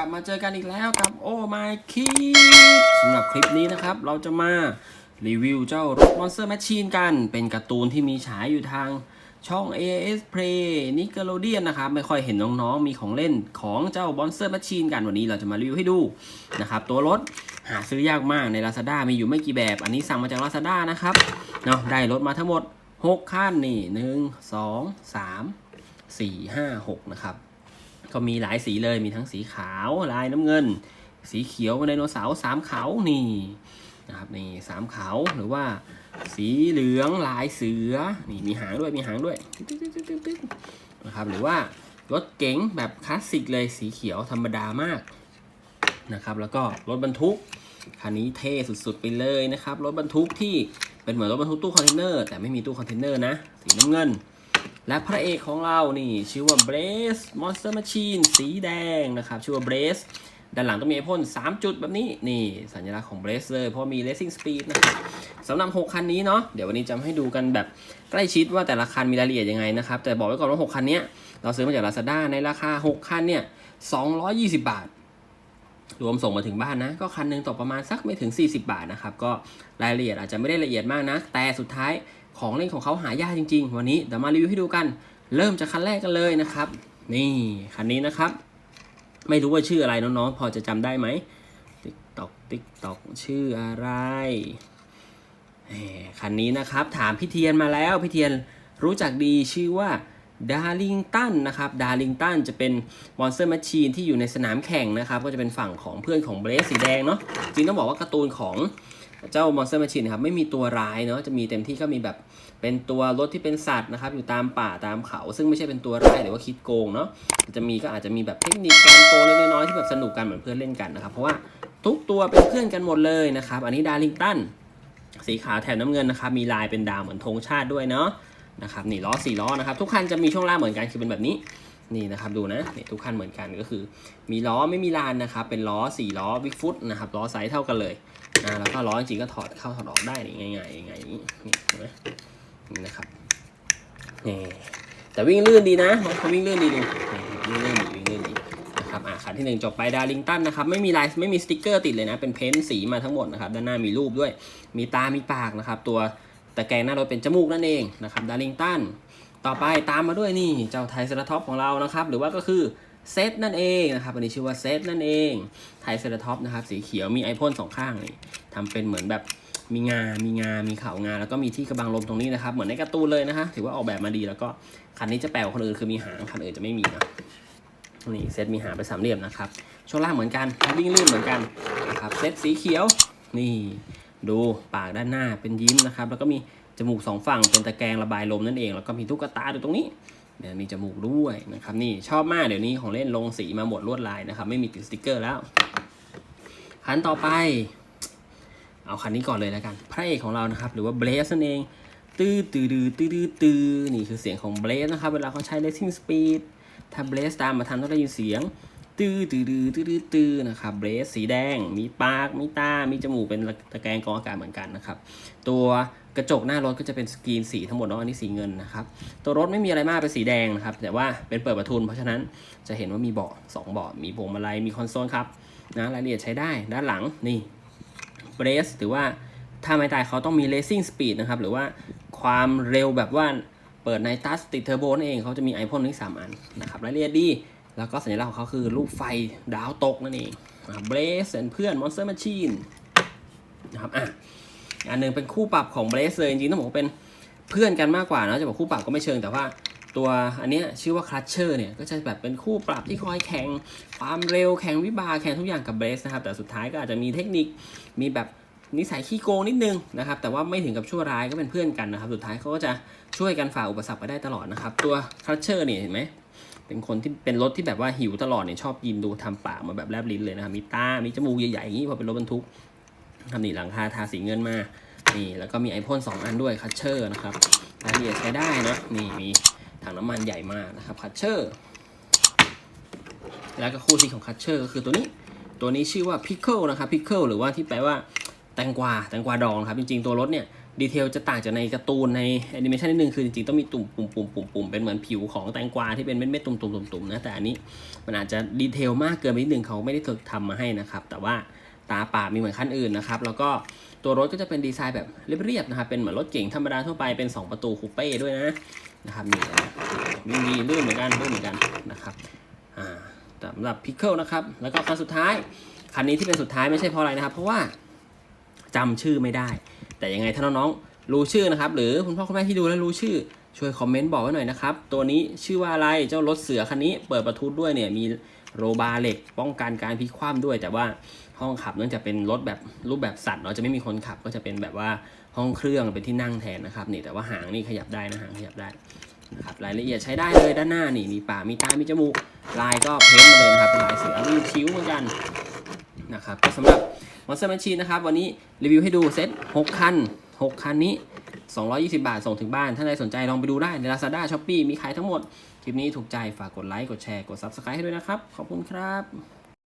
กลับมาเจอกันอีกแล้วกับโอ้ my kid สำหรับคลิปนี้นะครับ เราจะมารีวิวเจ้ารถ Monster Machine กัน เป็นการ์ตูนที่มีฉายอยู่ทางช่อง AS Play Nickelodeon นะครับ ไม่ค่อยเห็นน้องๆ มีของเล่นของเจ้า Monster Machine กันวันนี้เราจะมารีวิวให้ดูนะครับ ตัวรถหาซื้อยากมากใน Lazada มีอยู่ไม่กี่แบบ อันนี้สั่งมาจาก Lazada นะครับเนาะได้รถมาทั้งหมด6คันนี่ 1 2 3 4 5 6 นะครับ ก็มีหลายสีเลยมีทั้งสีขาวลายน้ำเงิน สีเขียวไดโนเสาร์สามเขานี่นะครับนี่สามเขาหรือว่าสีเหลืองลายเสือนี่มีหางด้วยมีหางด้วยนะครับหรือว่ารถเก๋งแบบคลาสสิกเลยสีเขียวธรรมดามากนะครับแล้วก็รถบรรทุกคันนี้เท่สุดๆไปเลยนะครับรถบรรทุกที่เป็นเหมือนรถบรรทุกตู้คอนเทนเนอร์แต่ไม่มีตู้คอนเทนเนอร์นะสีน้ำเงิน และพระเอกของเรานี่ชื่อว่า Brace Monster Machine สีแดงนะครับชื่อว่า Brace ด้านหลังต้องมีไอพ่น3 จุดแบบนี้นี่สัญลักษณ์ของ Brace เลยเพราะมี Racing Speed นะครับสำหรับ 6 คันนี้เนาะเดี๋ยววันนี้จะให้ดูกันแบบใกล้ชิดว่าแต่ละคันมีรายละเอียดยังไงนะครับแต่บอกไว้ก่อนว่า 6 คันเนี้ยเราซื้อมาจาก Lazada ในราคา 6 คันเนี่ย 220 บาท รวมส่งมาถึงบ้านนะ ก็คันหนึงตกประมาณสักไม่ถึง 40 บาทนะครับก็รายละเอียดอาจจะไม่ได้ละเอียดมากนะ แต่สุดท้ายของเล่นของเขาหายากจริง ๆ วันนี้เดี๋ยวมารีวิวให้ดูกัน เริ่มจากคันแรกกันเลยนะครับ นี่คันนี้นะครับ ไม่รู้ว่าชื่ออะไรน้องๆ พอจะจำได้ไหมติ๊กตอกติ๊กตอกชื่ออะไรแหมคันนี้นะครับถามพี่เทียนมาแล้วพี่เทียนรู้จักดีชื่อว่าดาริงตันนะครับดาริงตันจะเป็นมอนสเตอร์แมชชีนที่อยู่ในสนามแข่งนะครับ ก็จะเป็นฝั่งของเพื่อนของเบรสสีแดงเนาะจริงต้องบอกว่าการ์ตูนของ เจ้ามอนสเตอร์แมชชีนนะครับไม่มีตัวร้ายเนาะจะมีเต็มที่ก็มีแบบเป็นตัวรถที่เป็นสัตว์นะครับอยู่ตามป่าตามเขา ซึ่งไม่ใช่เป็นตัวร้ายหรือว่าคิดโกงเนาะจะมีก็อาจจะมีแบบเทคนิคการโกงเล็กๆน้อยๆที่แบบสนุกกันเหมือนเพื่อนเล่นกันนะครับเพราะว่าทุกตัวเป็นเพื่อนกันหมดเลยนะครับอันนี้ดาริงตันสีขาวแถบน้ำเงินนะครับมีลายเป็นดาวเหมือนธงชาติด้วยเนาะนะครับนี่ล้อสี่ล้อนะครับทุกคันจะมีช่วงล่างเหมือนกันคือเป็นแบบนี้นี่นะครับดูนะนี่ทุกคันเหมือนกันก็คือ มีล้อไม่มีลานนะครับเป็นล้อสี่ล้อบิ๊กฟุตนะครับล้อไซส์เท่ากันเลย อ่าแล้วก็ล้อจริงก็ถอดเข้าถอดออกได้นี่ง่ายๆง่ายๆอย่างนี้นี่เห็นไหมนี่นะครับนี่แต่วิ่งลื่นดีนะเขาวิ่งลื่นดีดูวิ่งลื่นดีวิ่งลื่นดีนะครับอะคันที่หนึ่งจบไปดาริงตันนะครับไม่มีลายไม่มีสติกเกอร์ติดเลยนะ เป็นเพ้นท์สีมาทั้งหมดนะครับด้านหน้ามีรูปด้วย มีตา มีปากนะครับ ตัวตะแกรงหน้ารถเป็นจมูกนั่นเองนะครับดาริงตันต่อไปตามมาด้วยนี่เจ้าไทเซราท็อปของเรานะครับ หรือว่าก็คือ เซตนั่นเองนะครับอันนี้ชื่อว่าเซตนั่นเองไทเซราท็อปนะครับสีเขียวมีไอพ่นสองข้างนี่ทำเป็นเหมือนแบบมีงา มีงา มีเขางา แล้วก็มีที่กระบังลมตรงนี้นะครับ เหมือนในการ์ตูนเลยนะคะถือว่าออกแบบมาดี แล้วก็คันนี้จะแปลกว่าคนอื่นคือมีหาง คันอื่นจะไม่มีนะ นี่เซตมีหางเป็นสามเหลี่ยมนะครับ ช่วงล่างเหมือนกันวิ่งลื่นเหมือนกันนะครับ เซตสีเขียว นี่ ดูปากด้านหน้าเป็นยิ้มนะครับ แล้วก็มีจมูกสองฝั่งเป็นตะแกรงระบายลมนั่นเอง แล้วก็มีตุ๊กตาอยู่ตรงนี้ เดี๋ยมีจมูกด้วยนะครับนี่ชอบมากเดี๋ยวนี้ของเล่นลงสีมาหมดลวดลายนะครับ ไม่มีติดสติกเกอร์แล้วคันต่อไป เอาคันนี้ก่อนเลยแล้วกัน พระเอกของเรานะครับ หรือว่าเบลสนั่นเองตื้อตื้อตื้อตื้อตื้อตื้อนี่คือเสียงของเบลสนะครับ เวลาเขาใช้ racing speed ถ้าเบลสตามมาทันต้องได้ยินเสียง ตื้อตื้อตื้อตื้อตื้อนะครับเบลสสีแดง มีปากมีตา มีจมูกเป็นตะแกรงกรองอากาศเหมือนกันนะครับ ตัวกระจกหน้ารถก็จะเป็นสกรีนสีทั้งหมดเนาะอันนี้สีเงินนะครับ ตัวรถไม่มีอะไรมากเป็นสีแดงนะครับ แต่ว่าเป็นเปิดประทุน เพราะฉะนั้นจะเห็นว่ามีเบาะสองเบาะมีพวงมาลัยมีคอนโซลครับนะรายละเอียดใช้ได้ด้านหลังนี่เบรสหรือว่าถ้าไม่ตายเขาต้องมี racing speed นะครับหรือว่าความเร็วแบบว่าเปิดในตัสติดเทอร์โบนั่นเองเขาจะมีไอพ่นทั้งสามอันนะครับรายละเอียดดี แล้วก็สัญลักษณ์ของเขาคือรูปไฟดาวตกนั่นเองเบรสเพื่อน Monster Machine นะครับอะอันหนึ่งเป็นคู่ปรับของเบรสเลยจริงๆต้องบอกว่าเป็นเพื่อนกันมากกว่านะจะบอกคู่ปรับก็ไม่เชิงแต่ว่าตัวอันเนี้ยชื่อว่าคลัตเชอร์เนี่ยก็จะแบบเป็นคู่ปรับที่คอยแข่งความเร็วแข่งวิบากแข่งทุกอย่างกับเบรสนะครับ แต่สุดท้ายก็อาจจะมีเทคนิคมีแบบนิสัยขี้โกงนิดนึงนะครับแต่ว่าไม่ถึงกับชั่วร้ายก็เป็นเพื่อนกันนะครับ สุดท้ายเขาก็จะช่วยกันฝ่าอุปสรรคไปได้ตลอดนะครับ ตัวคลัตเชอร์เนี่ยเห็นไหม เป็นคนที่เป็นรถที่แบบว่าหิวตลอดเนี่ยชอบกินดูทำปากมาแบบแลบลิ้นเลยนะครับมีตา มีจมูกใหญ่ๆอย่างนี้พอเป็นรถบรรทุกทำนี่หลังคาทาสีเงินมา นี่แล้วก็มีไอพ่นสองอันด้วยคัตเชอร์นะครับรายละเอียดใช้ได้นะนี่มีถังน้ำมันใหญ่มากนะครับคัตเชอร์แล้วก็คู่ซีของคัตเชอร์ก็คือตัวนี้ ตัวนี้ชื่อว่าพิ c เ l e นะครับพิ c เ l e หรือว่าที่แปลว่าแตงกวาแตงกวาดองครับจริงๆตัวรถเนี่ย ดีเทลจะต่างจากในการ์ตูนในแอนิเมชันนิดนึงคือจริงๆ ต้องมีตุ่มปุ่มปุ่มปุ่มปุ่มเป็นเหมือนผิวของแตงกวาที่เป็นเม็ดเม็ดๆตุ่มตุ่มตุ่มตุ่มนะแต่อันนี้มันอาจจะดีเทลมากเกินไปนิดนึงเขาไม่ได้ทำมาให้นะครับ แต่ว่าตาป่ามีเหมือนขั้นอื่นนะครับแล้วก็ตัวรถก็จะเป็นดีไซน์แบบเรียบๆนะครับเป็นเหมือนรถเก๋งธรรมดาทั่วไปเป็น 2 ประตูคูเป้ด้วยนะนะครับนี่มีดีลื่นเหมือนกันลื่นเหมือนกันนะครับอ่าสำหรับพิคเกิลนะครับแล้วก็คันสุดท้ายคันนี้ที่เป็นสุดท้ายไม่ใช่เพราะอะไรนะครับ เพราะว่า จำชื่อไม่ได้ แต่ยังไงถ้าน้องๆรู้ชื่อนะครับ หรือคุณพ่อคุณแม่ที่ดูแล้วรู้ชื่อ ช่วยคอมเมนต์บอกไว้หน่อยนะครับ ตัวนี้ชื่อว่าอะไรเจ้ารถเสือคันนี้ เปิดประทุนด้วยเนี่ยมีโรบาร์เหล็ก ป้องกันการพลิกคว่ำด้วย แต่ว่าห้องขับเนื่องจากเป็นรถแบบรูปแบบสัตว์เราจะไม่มีคนขับก็จะเป็นแบบว่าห้องเครื่องเป็นที่นั่งแทนนะครับนี่แต่ว่าหางนี่ขยับได้นะหางขยับได้นะครับรายละเอียดใช้ได้เลยด้านหน้านี่มีปากมีตา มีจมูก ลายก็เพ้นท์มาเลยนะครับเป็นลายเสือมีคิ้วเหมือนกันนะครับก็สำหรับ Monster Machine นะครับวันนี้รีวิวให้ดูเซ็ต6คัน 6 คันนี้ 220 บาทส่งถึงบ้านถ้าใครสนใจลองไปดูได้ใน Lazada Shopee มีขายทั้งหมด คลิปนี้ถูกใจฝากกดไลค์กดแชร์กด Subscribe ให้ด้วยนะครับ ขอบคุณครับ